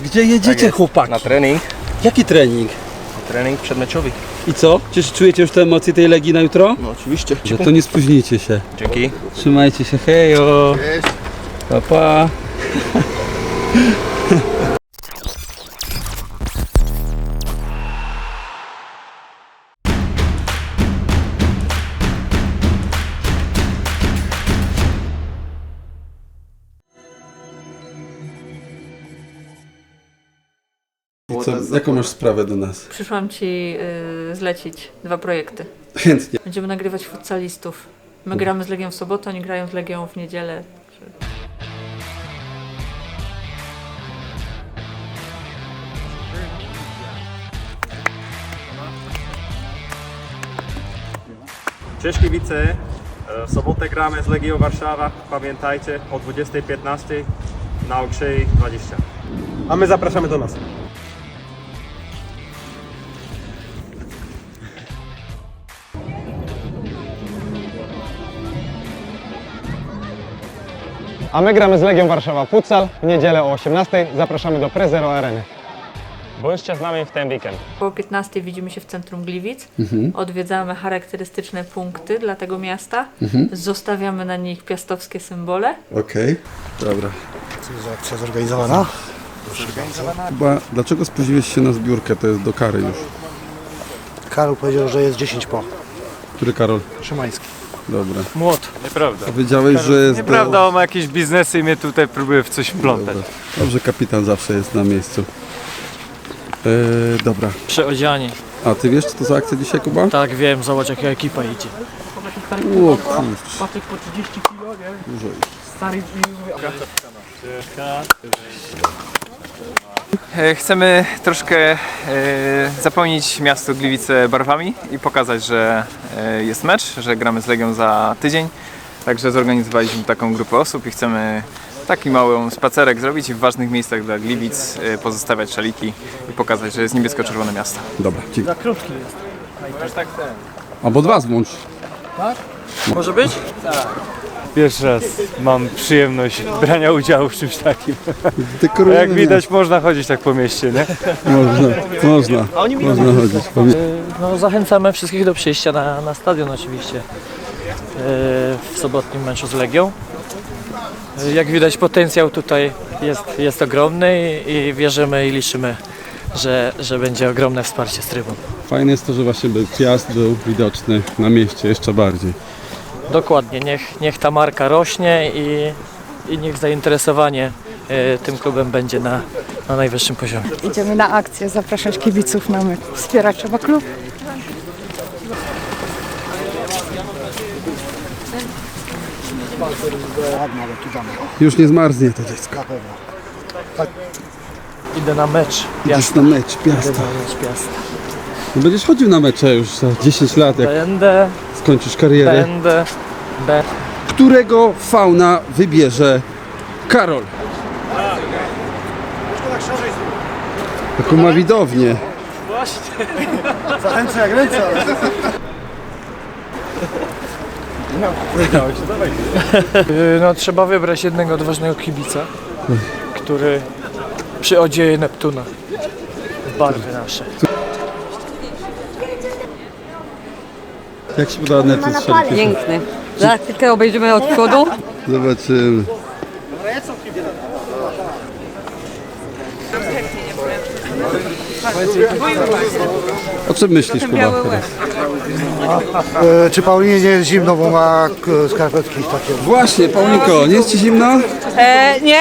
Gdzie jedziecie, chłopaki? Na trening. Jaki trening? Trening przedmeczowy. I co? Czy czujecie już te emocje tej Legii na jutro? No oczywiście. Że to nie spóźnijcie się. Dzięki. Trzymajcie się, hejo! Pa, pa! Jaką masz sprawę do nas? Przyszłam Ci y, zlecić dwa projekty. Chętnie. Będziemy nagrywać futsalistów. My gramy z Legią w sobotę, oni grają z Legią w niedzielę. Cześć kibice, E, w sobotę gramy z Legią Warszawa, pamiętajcie o 20.15 na Okrzei 20. A my zapraszamy do nas. A my gramy z Legią Warszawa Futsal w niedzielę o 18:00. Zapraszamy do Prezero Areny. Bądźcie z nami w ten weekend. Po 15 widzimy się w centrum Gliwic. Odwiedzamy charakterystyczne punkty dla tego miasta. Zostawiamy na nich piastowskie symbole. Okej, dobra. Akcja zorganizowana? Chyba, dlaczego spóźniłeś się na zbiórkę? To jest do kary już. Karol powiedział, że jest 10 po. Który Karol? Szymański. Dobra. Młot. Nieprawda. Powiedziałeś, że jest Nieprawda, do... on ma jakieś biznesy i mnie tutaj próbuje w coś wplątać. Dobra. Dobrze, kapitan zawsze jest na miejscu. E, dobra. Przeodziani. A ty wiesz, co to za akcja dzisiaj, Kuba? Tak, wiem, zobacz jaka ekipa idzie. O kurczę. Dużo już. E, Chcemy troszkę e, zapełnić miasto Gliwice barwami i pokazać, że e, jest mecz, że gramy z Legią za tydzień. Także zorganizowaliśmy taką grupę osób i chcemy taki mały spacerek zrobić i w ważnych miejscach dla Gliwic pozostawiać szaliki i pokazać, że jest niebiesko-czerwone miasto. Dobra, dzięki. Za krótki jest. Albo dwa złącz. Może być? Pierwszy raz mam przyjemność brania udziału w czymś takim. Dekorujemy jak widać można chodzić tak po mieście, nie? Można, można. Można chodzić. Powie- No, zachęcamy wszystkich do przyjścia na, na stadion oczywiście. Yy, W sobotnim meczu z Legią. Yy, Jak widać potencjał tutaj jest, jest ogromny i, i wierzymy i liczymy, że, że będzie ogromne wsparcie z trybun. Fajne jest to, że właśnie Piast był widoczny na mieście jeszcze bardziej. Dokładnie, niech, niech ta marka rośnie i, i niech zainteresowanie yy, tym klubem będzie na, na najwyższym poziomie. Idziemy na akcję, zapraszać kibiców na mecz. Wspierać trzeba klub. Już nie zmarznie to dziecko. Idę na mecz. Idziesz na mecz Idę Piasta. na mecz Piasta. No będziesz chodził na mecze już za 10 lat, jak Będę, skończysz karierę. będę, będę. Którego fauna wybierze Karol? Taką ma widownię. Zachęcę jak ręce, ale... No trzeba wybrać jednego odważnego kibica, który przyodzieje Neptuna w barwy nasze. Jak się uda Netflix szaliki? Piękny. Za chwilkę obejrzymy od przodu. Zobaczymy. O czym myślisz, Kuba? teraz? E, czy Paulinie nie jest zimno, bo ma k- skarpetki takie? Właśnie, Paulinko, nie jest Ci zimno? E, nie,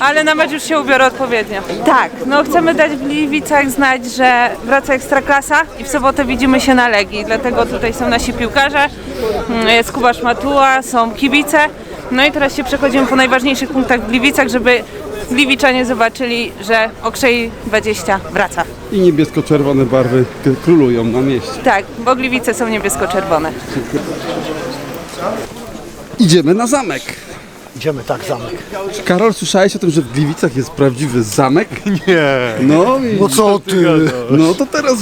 ale na mecz już się ubiorę odpowiednio. Tak, no chcemy dać w Gliwicach znać, że wraca Ekstraklasa i w sobotę widzimy się na Legii. Dlatego tutaj są nasi piłkarze, mm, jest Kubasz Matuła, są kibice. No i teraz się przechodzimy po najważniejszych punktach w Gliwicach, żeby Gliwiczanie zobaczyli, że Okrzej 20 wraca. I niebiesko-czerwone barwy królują na mieście. Tak, bo Gliwice są niebiesko-czerwone. Idziemy na zamek. Idziemy, tak, zamek. Czy Karol, słyszałeś o tym, że w Gliwicach jest prawdziwy zamek? Nie. No, i, No co ty? no to teraz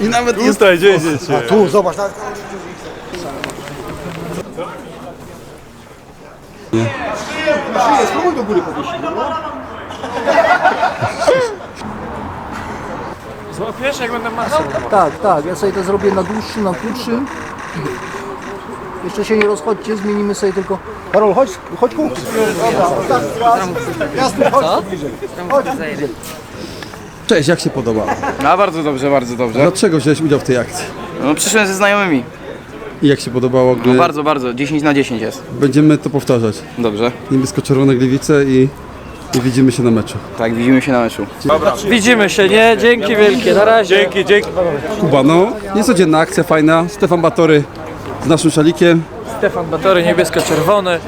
i nawet jest... Tutaj, gdzie idziecie? A tu, zobacz, tak. Złapiesz jak będę masą? Tak, tak, ja sobie to zrobię na dłuższym, na krótszym. Jeszcze się nie rozchodźcie, zmienimy sobie tylko... Karol, chodź, chodź ku. Jasne, chodź bliżej. Chodź bliżej. Cześć, jak się podoba? A bardzo dobrze, bardzo dobrze. Dlaczego wziąłeś udział w tej akcji? No przyszłem ze znajomymi. I jak się podobało, gdy No bardzo, bardzo. 10 na 10 jest. będziemy to powtarzać? Dobrze. Niebiesko-czerwone gliwice i, i widzimy się na meczu. Tak, widzimy się na meczu. Widzimy się, nie? Dzięki wielkie, na razie. Dzięki, dzięki. Kuba, no, niecodzienna akcja, fajna. Stefan Batory z naszym szalikiem. Stefan Batory, niebiesko-czerwony.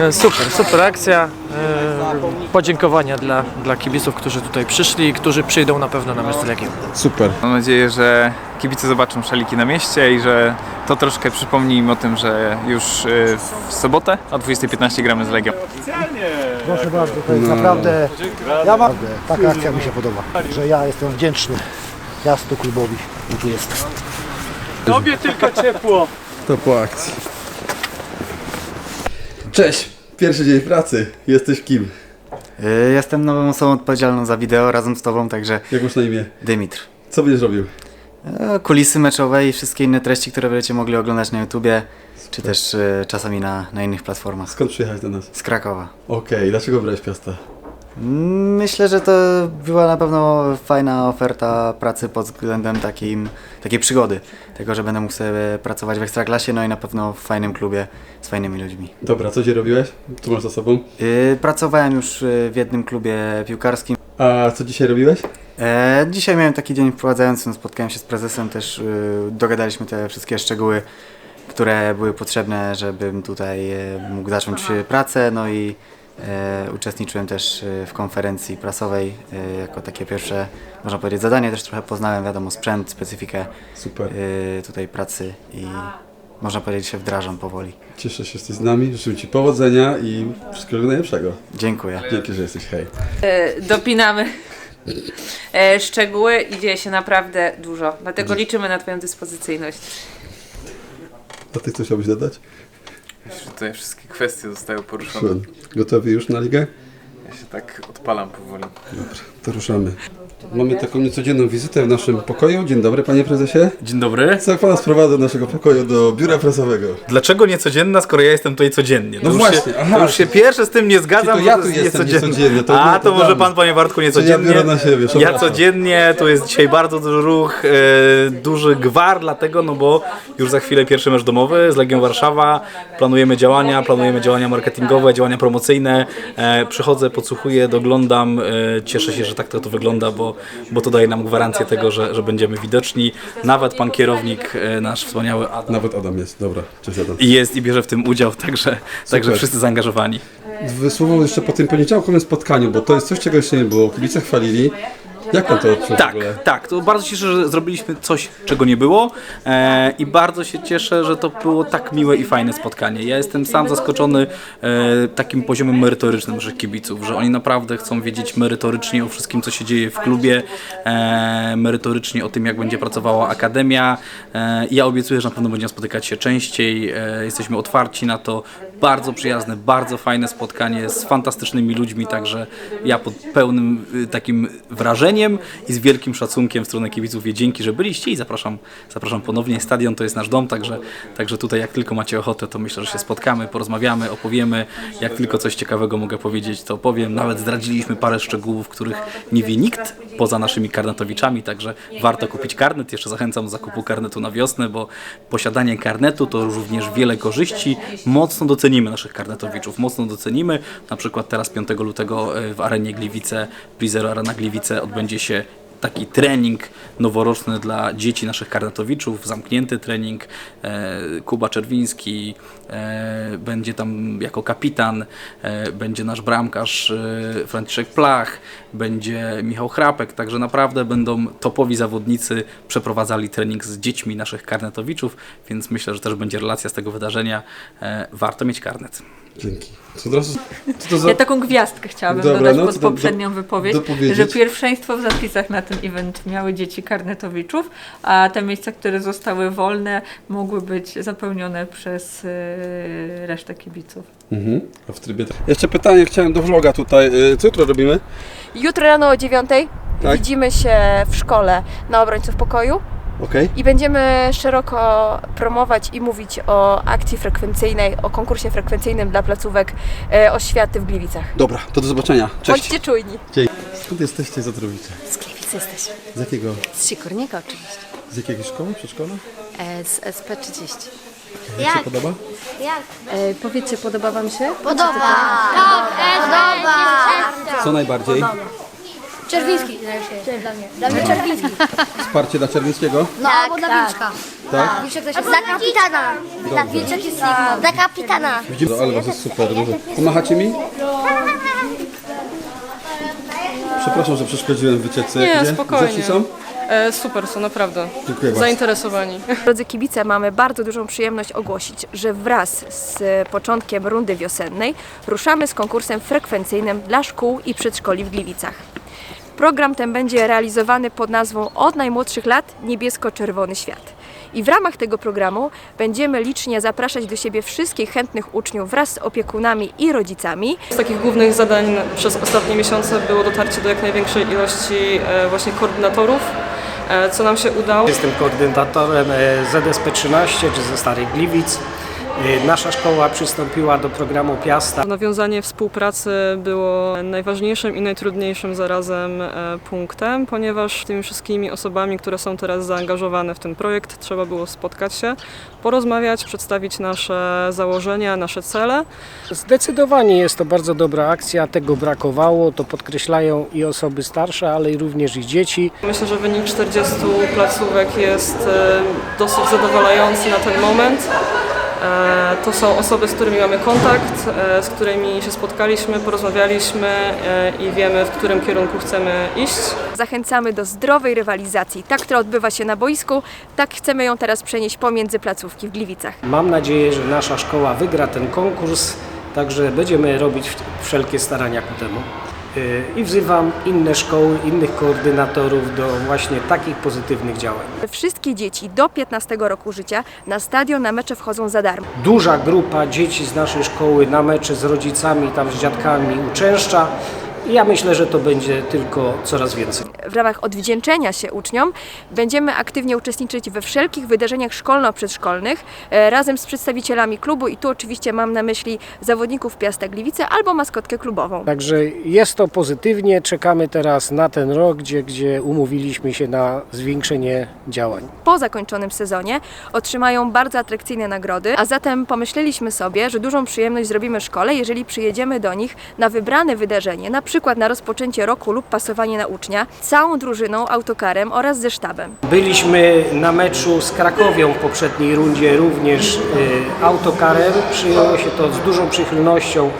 E, Super, super akcja. E, Podziękowania dla, dla kibiców, którzy tutaj przyszli i którzy przyjdą na pewno na mecz z Legią. Super. Mam nadzieję, że kibice zobaczą szaliki na mieście i że to troszkę przypomni im o tym, że już y, w sobotę o 20.15 gramy z Legią. Proszę bardzo, to jest naprawdę... Ja mam... Taka akcja mi się podoba, że ja jestem wdzięczny miastu, klubowi, że tu jest. Tobie tylko ciepło. To po akcji. Cześć, pierwszy dzień pracy. Jesteś kim? Y, Jestem nową osobą odpowiedzialną za wideo razem z Tobą, także Jak masz na imię? Dymitr. Co będziesz robił? E, Kulisy meczowe i wszystkie inne treści, które będziecie mogli oglądać na YouTubie, czy też e, czasami na, na innych platformach. Skąd przyjechałeś do nas? Z Krakowa. Okej, dlaczego brałeś piasta? Myślę, że to była na pewno fajna oferta pracy pod względem takim, takiej przygody. Tego, że będę mógł sobie pracować w Ekstraklasie, no i na pewno w fajnym klubie z fajnymi ludźmi. Dobra, co dzisiaj robiłeś? Tu masz za sobą. Y, Pracowałem już y, w jednym klubie piłkarskim. A co dzisiaj robiłeś? E, dzisiaj miałem taki dzień wprowadzający, no, spotkałem się z prezesem, też y, dogadaliśmy te wszystkie szczegóły, które były potrzebne, żebym tutaj mógł zacząć pracę, no i uczestniczyłem też e, w konferencji prasowej e, jako takie pierwsze, można powiedzieć, zadanie, też trochę poznałem, wiadomo, sprzęt, specyfikę Super. e, tutaj pracy i można powiedzieć, się wdrażam powoli. Cieszę się, że jesteś z nami. Życzę Ci powodzenia i wszystkiego najlepszego. Dziękuję. Dzięki, że jesteś. Hej. E, dopinamy e, szczegóły i dzieje się naprawdę dużo. Dlatego liczymy na Twoją dyspozycyjność. A Ty coś chciałbyś dodać? Tutaj wszystkie kwestie zostały poruszone. Gotowy już na ligę? Ja się tak odpalam powoli. To ruszamy. Mamy taką niecodzienną wizytę w naszym pokoju. Dzień dobry, panie prezesie. Dzień dobry. Co pana sprowadza do naszego pokoju, do biura prasowego? Dlaczego niecodzienna, skoro ja jestem tutaj codziennie? No już właśnie, się, aha. to już się pierwsze z tym nie zgadzam, to ja tu jest jestem niecodziennie. to A, nie, to to może damy. pan, panie Bartku, ja niecodziennie. biorę na siebie, ja przepraszam. codziennie, tu jest dzisiaj bardzo duży ruch, e, duży gwar, dlatego, no bo już za chwilę pierwszy mecz domowy z Legią Warszawa. Planujemy działania, planujemy działania marketingowe, działania promocyjne. E, przychodzę, podsłuchuję, doglądam. E, cieszę się, że tak to, to wygląda, bo, bo to daje nam gwarancję tego, że, że będziemy widoczni. Nawet pan kierownik, e, nasz wspaniały Adam, Nawet Adam jest, dobra. Cześć Adam. i jest i bierze w tym udział, także, także wszyscy zaangażowani. Dwa słowa jeszcze po tym poniedziałkowym spotkaniu, bo to jest coś, czego jeszcze nie było. Kibice chwalili. Jak pan to odczuł w Tak, ogóle? tak. To bardzo się cieszę, że zrobiliśmy coś, czego nie było e, i bardzo się cieszę, że to było tak miłe i fajne spotkanie. Ja jestem sam zaskoczony e, takim poziomem merytorycznym naszych kibiców, że oni naprawdę chcą wiedzieć merytorycznie o wszystkim, co się dzieje w klubie, e, merytorycznie o tym, jak będzie pracowała akademia. E, ja obiecuję, że na pewno będziemy spotykać się częściej. E, jesteśmy otwarci na to. Bardzo przyjazne, bardzo fajne spotkanie z fantastycznymi ludźmi, także ja pod pełnym y, takim wrażeniem i z wielkim szacunkiem w stronę kibiców wie dzięki, że byliście i zapraszam, zapraszam ponownie. Stadion to jest nasz dom, także, także tutaj jak tylko macie ochotę, to myślę, że się spotkamy, porozmawiamy, opowiemy. Jak tylko coś ciekawego mogę powiedzieć, to powiem. Nawet zdradziliśmy parę szczegółów, których nie wie nikt poza naszymi karnetowiczami, także warto kupić karnet. Jeszcze zachęcam do zakupu karnetu na wiosnę, bo posiadanie karnetu to również wiele korzyści. Mocno docenimy naszych karnetowiczów, mocno docenimy. Na przykład teraz 5 lutego e, w arenie Gliwice, Blizero Arena Gliwice odbędzie się taki trening noworoczny dla dzieci naszych karnetowiczów, zamknięty trening. E, Kuba Czerwiński e, będzie tam jako kapitan, e, będzie nasz bramkarz Franciszek Plach, będzie Michał Chrapek, także naprawdę będą topowi zawodnicy przeprowadzali trening z dziećmi naszych karnetowiczów, więc myślę, że też będzie relacja z tego wydarzenia. Warto mieć karnet. Dzięki. Co, od razu, co to za... Ja taką gwiazdkę chciałabym Dobra, dodać no pod poprzednią do- wypowiedź, że pierwszeństwo w zapisach na ten event miały dzieci karnetowiczów, a te miejsca, które zostały wolne, mogły być zapełnione przez yy, resztę kibiców. Mhm. A w trybie... Jeszcze pytanie chciałem do vloga tutaj. Y, Co jutro robimy? Jutro rano o 9 Tak. widzimy się w szkole na obrońców pokoju Okej. i będziemy szeroko promować i mówić o akcji frekwencyjnej, o konkursie frekwencyjnym dla placówek e, oświaty w Gliwicach. Dobra, to do zobaczenia. Cześć. Bądźcie czujni. Dzięki. Skąd jesteście z Otrowice? Z Gliwicy jesteśmy. Z jakiego? Z Sikornika oczywiście. Z jakiej szkoły? Przedszkola? E, z SP30. Jak się podoba? Jak? E, powiedzcie, podoba Wam się? Podoba. Tak, podoba. Co najbardziej? Czerwiński. Dla mnie. Dla mnie Czerwiński. Wsparcie dla Czerwińskiego? No, albo dla Wilczka. Tak? Wilczek też jest. Dla kapitana. Dla Wilczek jest Sigma. Dla kapitana. Widzimy, ale was jest super. Dużo. Pomachacie mi? Przepraszam, że przeszkodziłem w wycieczce. Nie, Gdzie? spokojnie. Są? E, super są, naprawdę. Dziękuję bardzo. Zainteresowani. Drodzy kibice, mamy bardzo dużą przyjemność ogłosić, że wraz z początkiem rundy wiosennej ruszamy z konkursem frekwencyjnym dla szkół i przedszkoli w Gliwicach. Program ten będzie realizowany pod nazwą Od najmłodszych lat niebiesko-czerwony świat. I w ramach tego programu będziemy licznie zapraszać do siebie wszystkich chętnych uczniów wraz z opiekunami i rodzicami. Z takich głównych zadań przez ostatnie miesiące było dotarcie do jak największej ilości e, właśnie koordynatorów, e, co nam się udało. Jestem koordynatorem e, ZSP 13, czy ze Starych Gliwic. E, Nasza szkoła przystąpiła do programu Piasta. Nawiązanie współpracy było najważniejszym i najtrudniejszym zarazem e, punktem, ponieważ tymi wszystkimi osobami, które są teraz zaangażowane w ten projekt, trzeba było spotkać się, porozmawiać, przedstawić nasze założenia, nasze cele. Zdecydowanie jest to bardzo dobra akcja, tego brakowało, to podkreślają i osoby starsze, ale i również i dzieci. Myślę, że wynik 40 placówek jest e, dosyć zadowalający na ten moment. E, To są osoby, z którymi mamy kontakt, e, z którymi się spotkaliśmy, porozmawialiśmy e, i wiemy, w którym kierunku chcemy iść. Zachęcamy do zdrowej rywalizacji, tak która odbywa się na boisku, tak chcemy ją teraz przenieść pomiędzy placówki w Gliwicach. Mam nadzieję, że nasza szkoła wygra ten konkurs, także będziemy robić wszelkie starania ku temu. E, I wzywam inne szkoły, innych koordynatorów do właśnie takich pozytywnych działań. Wszystkie dzieci do 15 roku życia na stadion na mecze wchodzą za darmo. Duża grupa dzieci z naszej szkoły na mecze z rodzicami, tam z dziadkami uczęszcza. I ja myślę, że to będzie tylko coraz więcej. W ramach odwdzięczenia się uczniom będziemy aktywnie uczestniczyć we wszelkich wydarzeniach szkolno-przedszkolnych e, razem z przedstawicielami klubu i tu oczywiście mam na myśli zawodników Piasta Gliwice albo maskotkę klubową. Także jest to pozytywnie. Czekamy teraz na ten rok, gdzie, gdzie umówiliśmy się na zwiększenie działań. Po zakończonym sezonie otrzymają bardzo atrakcyjne nagrody, a zatem pomyśleliśmy sobie, że dużą przyjemność zrobimy szkole, jeżeli przyjedziemy do nich na wybrane wydarzenie, na przykład na rozpoczęcie roku lub pasowanie na ucznia, całą drużyną, autokarem oraz ze sztabem. Byliśmy na meczu z Krakowią w poprzedniej rundzie również y, autokarem. Przyjęło się to z dużą przychylnością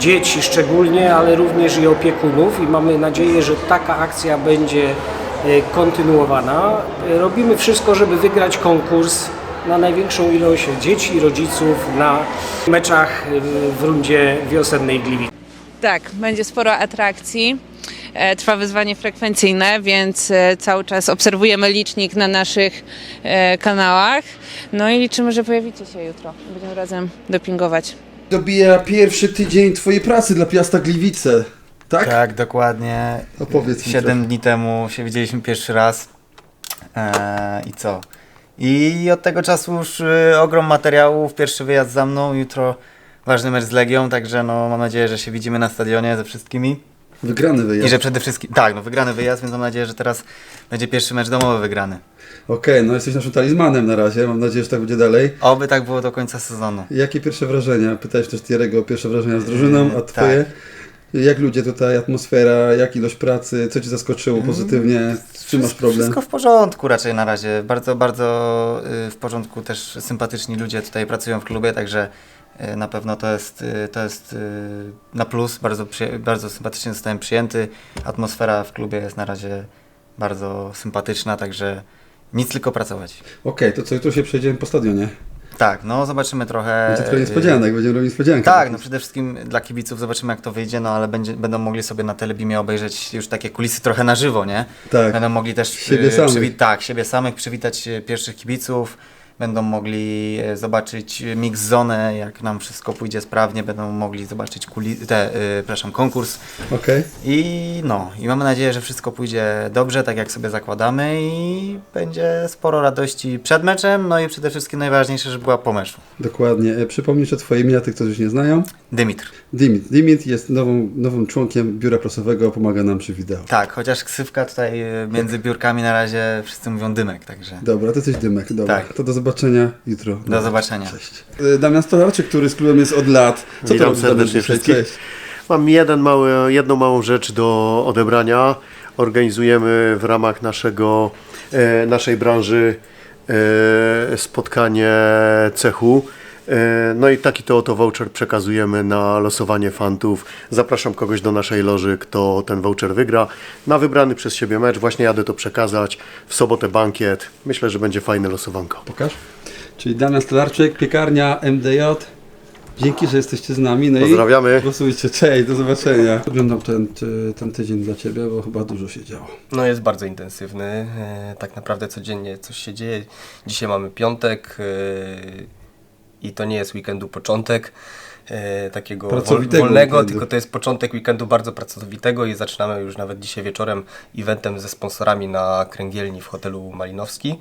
dzieci szczególnie, ale również i opiekunów i mamy nadzieję, że taka akcja będzie y, kontynuowana. Robimy wszystko, żeby wygrać konkurs na największą ilość dzieci i rodziców na meczach y, w rundzie wiosennej Gliwic. Tak, będzie sporo atrakcji. E, Trwa wyzwanie frekwencyjne, więc e, cały czas obserwujemy licznik na naszych e, kanałach. No i liczymy, że pojawicie się jutro. Będziemy razem dopingować. Dobija pierwszy tydzień twojej pracy dla Piasta Gliwice, tak? Tak, dokładnie. Opowiedz mi Siedem trochę. dni temu się widzieliśmy pierwszy raz. Eee, I co? I od tego czasu już y, ogrom materiałów, pierwszy wyjazd za mną, jutro ważny mecz z Legią, także no, mam nadzieję, że się widzimy na stadionie ze wszystkimi. Wygrany wyjazd. I że przede wszystkim, tak, no wygrany wyjazd, więc mam nadzieję, że teraz będzie pierwszy mecz domowy wygrany. Okej, no jesteś naszym talizmanem na razie, mam nadzieję, że tak będzie dalej. Oby tak było do końca sezonu. Jakie pierwsze wrażenia? Pytałeś też Tierego o pierwsze wrażenia z drużyną, a Yy, twoje? Jak ludzie tutaj, atmosfera, jak ilość pracy, co cię zaskoczyło pozytywnie, z czym masz problem? Wszystko w porządku raczej na razie. Bardzo, bardzo y, w porządku też sympatyczni ludzie tutaj pracują w klubie, także na pewno to jest, y, to jest y, na plus. Bardzo, bardzo sympatycznie zostałem przyjęty. Atmosfera w klubie jest na razie bardzo sympatyczna, także nic tylko pracować. Okej, to co, jutro się przejdziemy po stadionie. Tak, no zobaczymy trochę. Będzie trochę y, niespodzianek, będziemy robić niespodziankę. Tak, no przede wszystkim dla kibiców zobaczymy jak to wyjdzie, no ale będzie, będą mogli sobie na Telebimie obejrzeć już takie kulisy trochę na żywo, nie? Tak. Będą mogli też Siebie samych. tak, siebie samych przywitać pierwszych kibiców. Będą mogli e, zobaczyć mix zonę, jak nam wszystko pójdzie sprawnie, będą mogli zobaczyć kuli- te, y, przepraszam, konkurs. Okej. I no, i mamy nadzieję, że wszystko pójdzie dobrze, tak jak sobie zakładamy i będzie sporo radości przed meczem, no i przede wszystkim najważniejsze, żeby była po meczu. Dokładnie. E, Przypomnij o twoje imię, tych, którzy już nie znają. Dymitr. Dimit. Dimit jest nową, nowym członkiem biura prasowego, pomaga nam przy wideo. Tak, chociaż ksywka tutaj między biurkami na razie wszyscy mówią dymek, także. Dobra, to jesteś Dymek, dobra. Tak. To do zobaczenia jutro. Do zobaczenia. Cześć. E, Damian Stolarczyk, który z klubem jest od lat. Co to Witam Damian, serdecznie wszystkich. Cześć. Mam jeden mały, jedną małą rzecz do odebrania. Organizujemy w ramach naszego, e, naszej branży e, spotkanie cechu. E, No i taki to oto voucher przekazujemy na losowanie fantów. Zapraszam kogoś do naszej loży, kto ten voucher wygra. Na wybrany przez siebie mecz właśnie jadę to przekazać. W sobotę bankiet. Myślę, że będzie fajne losowanko. Pokaż. Czyli Damian Stolarczyk, piekarnia MDJ. Dzięki, że jesteście z nami. No Pozdrawiamy. I głosujcie. Cześć, do zobaczenia. Oglądam ten, ten tydzień dla Ciebie, bo chyba dużo się działo. No jest bardzo intensywny. e, Tak naprawdę codziennie coś się dzieje. Dzisiaj mamy piątek e, i to nie jest weekendu początek e, takiego Pracowitego wolnego, weekendu. tylko to jest początek weekendu bardzo pracowitego i zaczynamy już nawet dzisiaj wieczorem eventem ze sponsorami na kręgielni w hotelu Malinowski.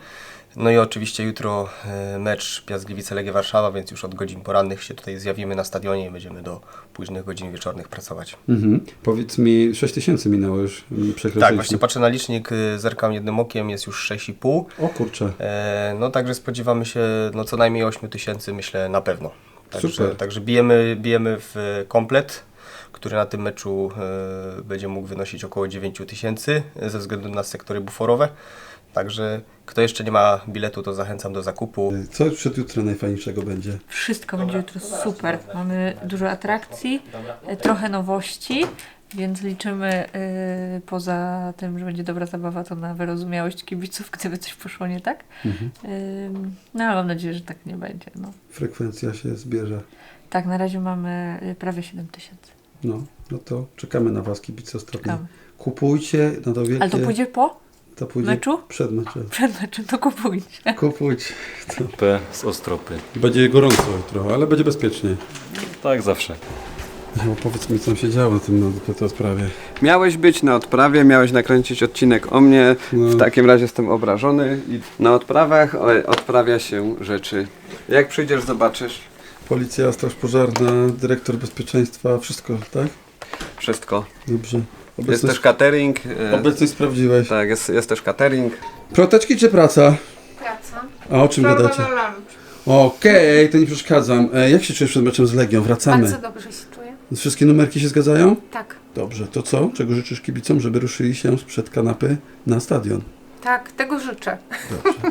No i oczywiście jutro e, mecz Piast Gliwice Legia Warszawa, więc już od godzin porannych się tutaj zjawimy na stadionie i będziemy do późnych godzin wieczornych pracować. Mhm. Powiedz mi, 6 tysięcy minęło już, mm. Tak, właśnie patrzę na licznik, y, zerkam jednym okiem, jest już 6,5. O kurczę. E, no także spodziewamy się no, co najmniej 8 tysięcy, myślę na pewno. Także, także bijemy, bijemy w komplet, który na tym meczu e, będzie mógł wynosić około 9 tysięcy e, ze względu na sektory buforowe. Także kto jeszcze nie ma biletu, to zachęcam do zakupu. Co przed jutrem najfajniejszego będzie? Wszystko będzie jutro super. Mamy dużo atrakcji, e, trochę nowości, więc liczymy e, poza tym, że będzie dobra zabawa, to na wyrozumiałość kibiców, gdyby coś poszło nie tak. Mhm. Ym, No ale mam nadzieję, że tak nie będzie. No. Frekwencja się zbierze. Tak, na razie mamy y, prawie 7 tysięcy. No, no to czekamy na Was, kibice ostatnio. Czekamy. Kupujcie na to wielkie... Ale to pójdzie po to pójdzie meczu? Przed meczem. Przed meczem to kupujcie. Kupujcie. To. P z Ostropy. Będzie gorąco jutro, ale będzie bezpiecznie. Tak zawsze. No, powiedz mi, co tam się działo na tym na tej sprawie. Miałeś być na odprawie, miałeś nakręcić odcinek o mnie. W takim razie jestem obrażony i na odprawach odprawia się rzeczy. Jak przyjdziesz, zobaczysz. Policja, straż pożarna, dyrektor bezpieczeństwa, wszystko, tak? Wszystko. Dobrze. Jest też catering. e, Obecność sprawdziłeś. Tak, jest, jest też catering. Proteczki czy praca? Praca. A o czym Przerwa gadacie? Okej, to nie przeszkadzam. E, jak się czujesz przed meczem z Legią? Wracamy. Bardzo dobrze się czuję. Wszystkie numerki się zgadzają? Tak. Dobrze, to co? Czego życzysz kibicom, żeby ruszyli się sprzed kanapy na stadion? Tak, tego życzę.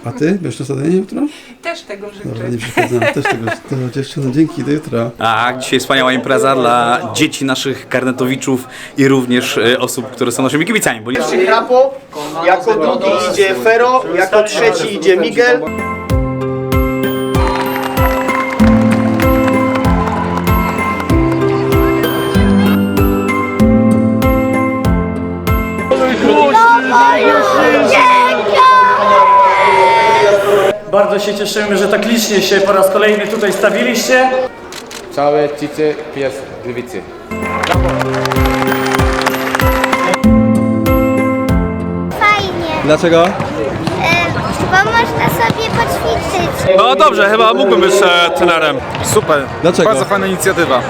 A ty? Będziesz na stadionie jutro? Też tego życzę. Dobra, nie przeszkadzam. Też tego to dziewczyno, dzięki, do jutra. Tak, dzisiaj wspaniała impreza dla dzieci naszych karnetowiczów i również e, osób, które są naszymi kibicami. Bo Pierwszy Hrapo, jako drugi idzie Fero, jako trzeci idzie Miguel. Bardzo się cieszymy, że tak licznie się po raz kolejny tutaj stawiliście. Całe Cice Piast Gliwice. Fajnie, Dlaczego? e, bo można sobie poćwiczyć. No dobrze, chyba mógłbym być e, trenerem. Super. Dlaczego? Bardzo fajna inicjatywa.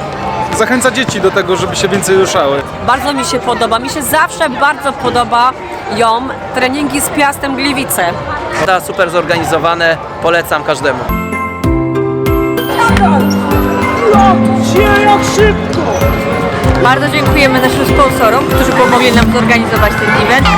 Zachęca dzieci do tego, żeby się więcej ruszały. Bardzo mi się podoba. Mi się zawsze bardzo podoba ją treningi z Piastem Gliwice. To super zorganizowane, polecam każdemu. Jak szybko! Bardzo dziękujemy naszym sponsorom, którzy pomogli nam zorganizować ten event.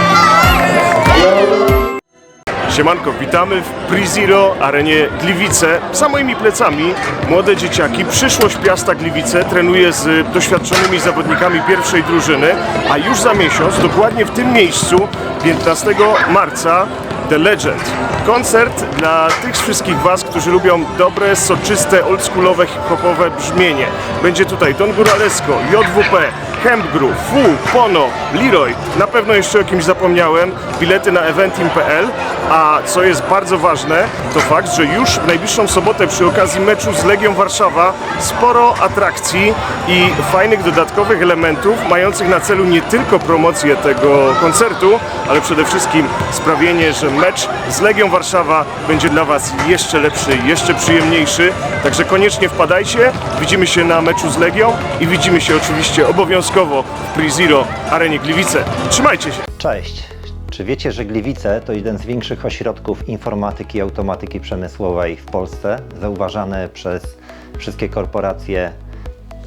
Siemanko, witamy w Priziro arenie Gliwice. Za moimi plecami młode dzieciaki, przyszłość Piasta Gliwice trenuje z doświadczonymi zawodnikami pierwszej drużyny, a już za miesiąc, dokładnie w tym miejscu, 15 marca, The Legend. Koncert dla tych wszystkich Was, którzy lubią dobre, soczyste, oldschoolowe, hip-hopowe brzmienie. Będzie tutaj Don Góralesko, JWP, Campgru, Fu, Pono, Leroy. Na pewno jeszcze o kimś zapomniałem. Bilety na eventim.pl. A co jest bardzo ważne, to fakt, że już w najbliższą sobotę przy okazji meczu z Legią Warszawa sporo atrakcji i fajnych dodatkowych elementów mających na celu nie tylko promocję tego koncertu, ale przede wszystkim sprawienie, że mecz z Legią Warszawa będzie dla Was jeszcze lepszy, jeszcze przyjemniejszy. Także koniecznie wpadajcie. Widzimy się na meczu z Legią i widzimy się oczywiście obowiązkowo w Pre-Zero Arenie Gliwice. Trzymajcie się! Cześć. Czy wiecie, że Gliwice to jeden z większych ośrodków informatyki i automatyki przemysłowej w Polsce, zauważane przez wszystkie korporacje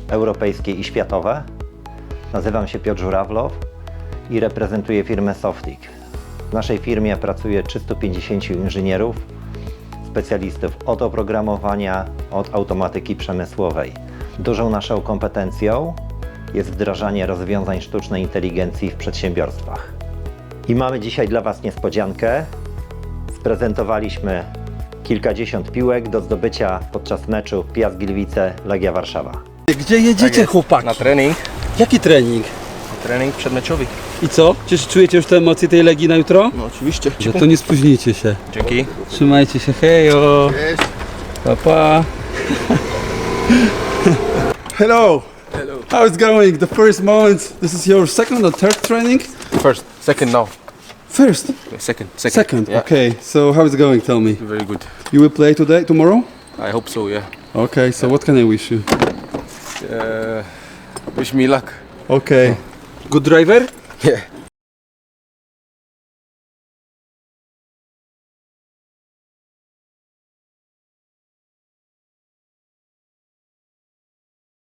europejskie i światowe? Nazywam się Piotr Żurawlow i reprezentuję firmę Softik. W naszej firmie pracuje 350 inżynierów, specjalistów od oprogramowania, od automatyki przemysłowej. Dużą naszą kompetencją jest wdrażanie rozwiązań sztucznej inteligencji w przedsiębiorstwach. I mamy dzisiaj dla Was niespodziankę. Sprezentowaliśmy kilkadziesiąt piłek do zdobycia podczas meczu Piast Gliwice Legia Warszawa. Gdzie jedziecie, chłopaki? Na trening. Jaki trening? Trening przedmeczowy. I co? Czy czujecie już te emocje tej Legii na jutro? No oczywiście. Że to nie spóźnijcie się. Dzięki. Trzymajcie się, hejo! Pa, pa! Hello! Hello. How is going? The first moment. This is your second or third training? First, second now. First. Second, second. Second. Yeah. Okay. So how is it going? Tell me. Very good. You will play today, tomorrow? I hope so, yeah. Okay. So what can I wish you? Uh, wish me luck. Okay. Good driver? Yeah.